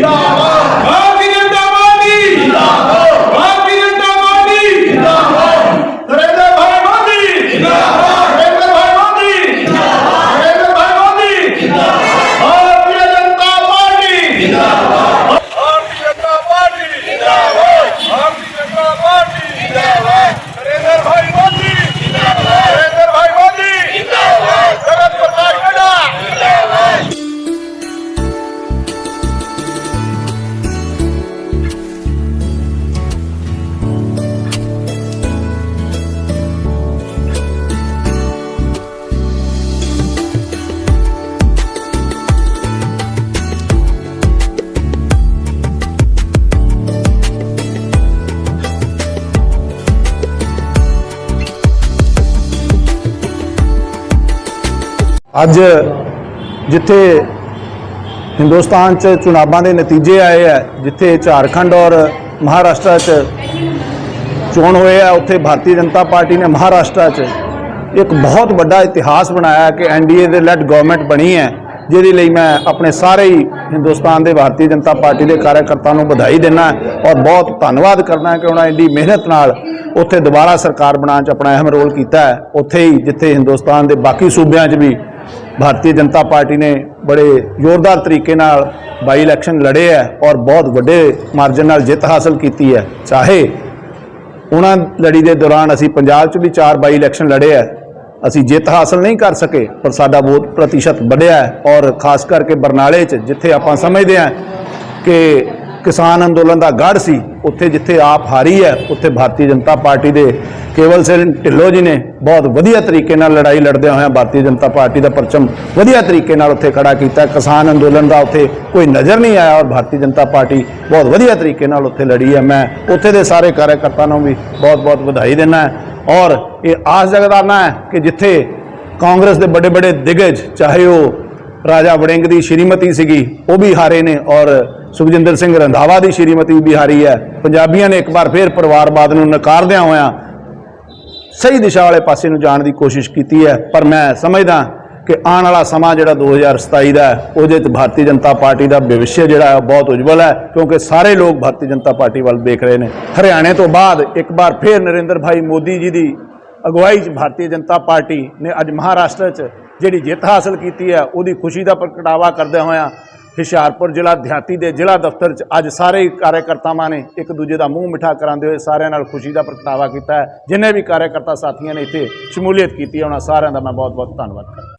Lord. ਅੱਜ ਜਿੱਥੇ ਹਿੰਦੁਸਤਾਨ 'ਚ ਚੁਣਾਵਾਂ ਦੇ ਨਤੀਜੇ ਆਏ ਆ, ਜਿੱਥੇ ਝਾਰਖੰਡ ਔਰ ਮਹਾਰਾਸ਼ਟਰ 'ਚ ਚੋਣ ਹੋਏ ਆ, ਉੱਥੇ ਭਾਰਤੀ ਜਨਤਾ ਪਾਰਟੀ ਨੇ ਮਹਾਰਾਸ਼ਟਰ 'ਚ ਇੱਕ ਬਹੁਤ ਵੱਡਾ ਇਤਿਹਾਸ ਬਣਾਇਆ ਕਿ ਐਨਡੀਏ ਦੇ ਲੈਟ ਗਵਰਨਮੈਂਟ ਬਣੀ ਹੈ, ਜਿਹਦੇ ਲਈ ਮੈਂ ਆਪਣੇ ਸਾਰੇ ਹੀ ਹਿੰਦੁਸਤਾਨ ਦੇ ਭਾਰਤੀ ਜਨਤਾ ਪਾਰਟੀ ਦੇ ਕਾਰਜਕਰਤਾਵਾਂ ਨੂੰ ਵਧਾਈ ਦਿੰਦਾ ਔਰ ਬਹੁਤ ਧੰਨਵਾਦ ਕਰਦਾ ਕਿ ਉਹਨਾਂ ਇੰਨੀ ਮਿਹਨਤ ਨਾਲ ਉੱਥੇ ਦੁਬਾਰਾ ਸਰਕਾਰ ਬਣਾਉਣ 'ਚ ਆਪਣਾ ਅਹਿਮ ਰੋਲ ਕੀਤਾ ਹੈ। ਉੱਥੇ ਹੀ ਜਿੱਥੇ ਹਿੰਦੁਸਤਾਨ ਦੇ ਬਾਕੀ ਸੂਬਿਆਂ 'ਚ ਵੀ ਭਾਰਤੀ ਜਨਤਾ ਪਾਰਟੀ ਨੇ ਬੜੇ ਜ਼ੋਰਦਾਰ ਤਰੀਕੇ ਨਾਲ ਬਾਈ ਇਲੈਕਸ਼ਨ ਲੜੇ ਹੈ ਔਰ ਬਹੁਤ ਵੱਡੇ ਮਾਰਜਨ ਨਾਲ ਜਿੱਤ ਹਾਸਲ ਕੀਤੀ ਹੈ। ਚਾਹੇ ਉਹਨਾਂ ਲੜੀ ਦੇ ਦੌਰਾਨ ਅਸੀਂ ਪੰਜਾਬ 'ਚ ਵੀ ਚਾਰ ਬਾਈ ਇਲੈਕਸ਼ਨ ਲੜੇ ਹੈ, ਅਸੀਂ ਜਿੱਤ ਹਾਸਲ ਨਹੀਂ ਕਰ ਸਕੇ, ਪਰ ਸਾਡਾ ਵੋਟ ਪ੍ਰਤੀਸ਼ਤ ਵਧਿਆ ਹੈ ਔਰ ਖਾਸ ਕਰਕੇ ਬਰਨਾਲੇ 'ਚ, ਜਿੱਥੇ ਆਪਾਂ ਸਮਝਦੇ ਹਾਂ ਕਿ ਕਿਸਾਨ ਅੰਦੋਲਨ ਦਾ ਗੜ੍ਹ ਸੀ, ਉੱਥੇ ਜਿੱਥੇ ਆਪ ਹਾਰੀ ਹੈ, ਉੱਥੇ ਭਾਰਤੀ ਜਨਤਾ ਪਾਰਟੀ ਦੇ ਕੇਵਲ ਸਿੰਘ ਢਿੱਲੋਂ ਜੀ ਨੇ ਬਹੁਤ ਵਧੀਆ ਤਰੀਕੇ ਨਾਲ ਲੜਾਈ ਲੜਦਿਆਂ ਹੋਇਆਂ ਭਾਰਤੀ ਜਨਤਾ ਪਾਰਟੀ ਦਾ ਪਰਚਮ ਵਧੀਆ ਤਰੀਕੇ ਨਾਲ ਉੱਥੇ ਖੜਾ ਕੀਤਾ। ਕਿਸਾਨ ਅੰਦੋਲਨ ਦਾ ਉੱਥੇ ਕੋਈ ਨਜ਼ਰ ਨਹੀਂ ਆਇਆ ਔਰ ਭਾਰਤੀ ਜਨਤਾ ਪਾਰਟੀ ਬਹੁਤ ਵਧੀਆ ਤਰੀਕੇ ਨਾਲ ਉੱਥੇ ਲੜੀ ਹੈ। ਮੈਂ ਉੱਥੇ ਦੇ ਸਾਰੇ ਕਾਰਜਕਰਤਾਵਾਂ ਨੂੰ ਵੀ ਬਹੁਤ-ਬਹੁਤ ਵਧਾਈ ਦਿੰਦਾ ਔਰ ਇਹ ਆਸ ਜਗਦਾਨਾ ਹੈ ਕਿ ਜਿੱਥੇ ਕਾਂਗਰਸ ਦੇ ਵੱਡੇ ਵੱਡੇ ਦਿਗਜ, ਚਾਹੇ ਉਹ ਰਾਜਾ ਵੜਿੰਗ ਦੀ ਸ਼੍ਰੀਮਤੀ ਸੀਗੀ, ਉਹ ਵੀ ਹਾਰੇ ਨੇ ਔਰ ਸੁਖਜਿੰਦਰ ਸਿੰਘ ਰੰਧਾਵਾ ਦੀ ਸ਼੍ਰੀਮਤੀ ਬਿਹਾਰੀ ਹੈ। ਪੰਜਾਬੀਆਂ ਨੇ ਇੱਕ ਵਾਰ ਫੇਰ ਪਰਿਵਾਰਵਾਦ ਨੂੰ ਨਕਾਰਦਿਆਂ ਹੋਇਆਂ ਸਹੀ ਦਿਸ਼ਾ ਵਾਲੇ ਪਾਸੇ ਨੂੰ ਜਾਣ ਦੀ ਕੋਸ਼ਿਸ਼ ਕੀਤੀ ਹੈ। ਪਰ ਮੈਂ ਸਮਝਦਾ ਕਿ ਆਉਣ ਵਾਲਾ ਸਮਾਂ ਜਿਹੜਾ 2027 ਦਾ ਉਹਦੇ 'ਚ ਭਾਰਤੀ ਜਨਤਾ ਪਾਰਟੀ ਦਾ ਭਵਿੱਖ ਜਿਹੜਾ ਹੈ ਬਹੁਤ ਉਜਵਲ ਹੈ, ਕਿਉਂਕਿ ਸਾਰੇ ਲੋਕ ਭਾਰਤੀ ਜਨਤਾ ਪਾਰਟੀ ਵੱਲ ਦੇਖ ਰਹੇ ਨੇ। ਹਰਿਆਣੇ ਤੋਂ ਬਾਅਦ ਇੱਕ ਵਾਰ ਫੇਰ ਨਰਿੰਦਰ ਭਾਈ ਮੋਦੀ ਜੀ ਦੀ ਅਗਵਾਈ 'ਚ ਭਾਰਤੀ ਜਨਤਾ ਪਾਰਟੀ ਨੇ ਅੱਜ ਮਹਾਰਾਸ਼ਟਰ 'ਚ ਜਿਹੜੀ ਜਿੱਤ ਹਾਸਲ ਕੀਤੀ ਹੈ, ਉਹਦੀ ਖੁਸ਼ੀ ਦਾ ਪ੍ਰਗਟਾਵਾ ਕਰਦੇ ਹੋਇਆਂ ਹੁਸ਼ਿਆਰਪੁਰ ਜ਼ਿਲ੍ਹਾ ਦਿਹਾਤੀ ਦੇ ਜ਼ਿਲ੍ਹਾ ਦਫ਼ਤਰ 'ਚ ਅੱਜ ਸਾਰੇ ਹੀ ਕਾਰਜਕਰਤਾਵਾਂ ਨੇ ਇੱਕ ਦੂਜੇ ਦਾ ਮੂੰਹ ਮਿੱਠਾ ਕਰਾਉਂਦੇ ਹੋਏ ਸਾਰਿਆਂ ਨਾਲ ਖੁਸ਼ੀ ਦਾ ਪ੍ਰਗਟਾਵਾ ਕੀਤਾ ਹੈ। ਜਿੰਨੇ ਵੀ ਕਾਰਜਕਰਤਾ ਸਾਥੀਆਂ ਨੇ ਇੱਥੇ ਸ਼ਮੂਲੀਅਤ ਕੀਤੀ ਹੈ, ਉਹਨਾਂ ਸਾਰਿਆਂ ਦਾ ਮੈਂ ਬਹੁਤ ਬਹੁਤ ਧੰਨਵਾਦ ਕਰਦਾ।